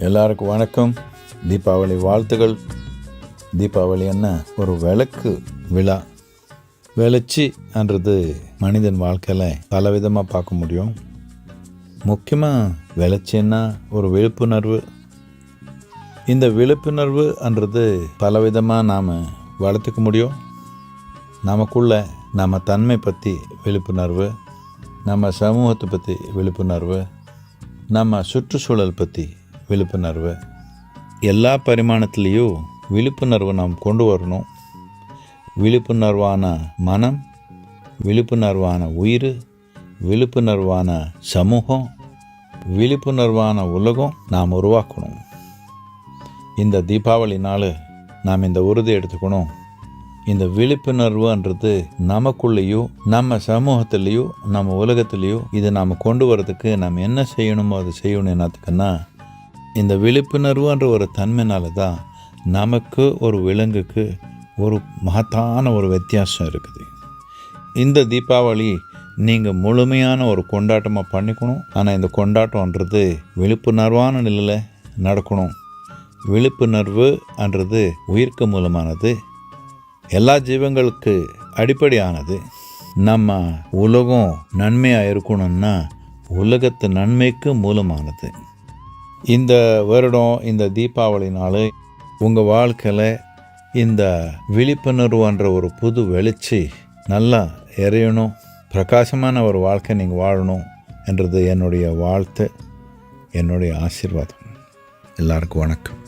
எல்லாருக்கும் வணக்கம். தீபாவளி வாழ்த்துகள். தீபாவளி என்ன? ஒரு விளக்கு விழா. வெளிச்சின்றது மனிதன் வாழ்க்கையில் பலவிதமாக பார்க்க முடியும். முக்கியமாக வெளிச்சின்னா ஒரு விழிப்புணர்வு. இந்த விழிப்புணர்வுன்றது பலவிதமாக நாம் வளர்த்துக்க முடியும். நமக்குள்ள நம்ம தன்மை பற்றி விழிப்புணர்வு நம்ம சமூகத்தை பற்றி விழிப்புணர்வு நம்ம சுற்றுச்சூழல் பற்றி விழிப்புணர்வு. எல்லா பரிமாணத்துலேயும் விழிப்புணர்வை நாம் கொண்டு வரணும். விழிப்புணர்வான மனம் விழிப்புணர்வான உயிர் விழிப்புணர்வான சமூகம் விழிப்புணர்வான உலகம் நாம் உருவாக்கணும். இந்த தீபாவளி நாள் நாம் இந்த உறுதி எடுத்துக்கணும். இந்த விழிப்புணர்வுன்றது நமக்குள்ளேயோ நம்ம சமூகத்துலேயோ நம்ம உலகத்துலேயோ இதை நாம் கொண்டு வரதுக்கு நம்ம என்ன செய்யணுமோ அதை செய்யணும் என்னத்துக்குன்னா இந்த விழிப்புணர்வுன்ற ஒரு தன்மைனால தான் நமக்கு ஒரு விலங்குக்கு ஒரு மகத்தான ஒரு வித்தியாசம் இருக்குது. இந்த தீபாவளி நீங்கள் முழுமையான ஒரு கொண்டாட்டமாக பண்ணிக்கணும். ஆனால் இந்த கொண்டாட்டம்ன்றது விழிப்புணர்வான நிலையில் நடக்கணும். விழிப்புணர்வு அன்றது உயிர்க்கு மூலமானது. எல்லா ஜீவங்களுக்கு அடிப்படையானது. நம்ம உலகம் நன்மையாக இருக்கணும்னா உலகத்து நன்மைக்கு மூலமானது. இந்த வருடம் இந்த தீபாவளி நாள் உங்கள் வாழ்க்கையில் இந்த விழிப்புணர்வுன்ற ஒரு புது வெளிச்சி நல்லா எறையணும் பிரகாசமான ஒரு வாழ்க்கை நீங்கள் வாழணும் என்றது என்னுடைய வாழ்த்து என்னுடைய ஆசீர்வாதம். எல்லாருக்கும் வணக்கம்.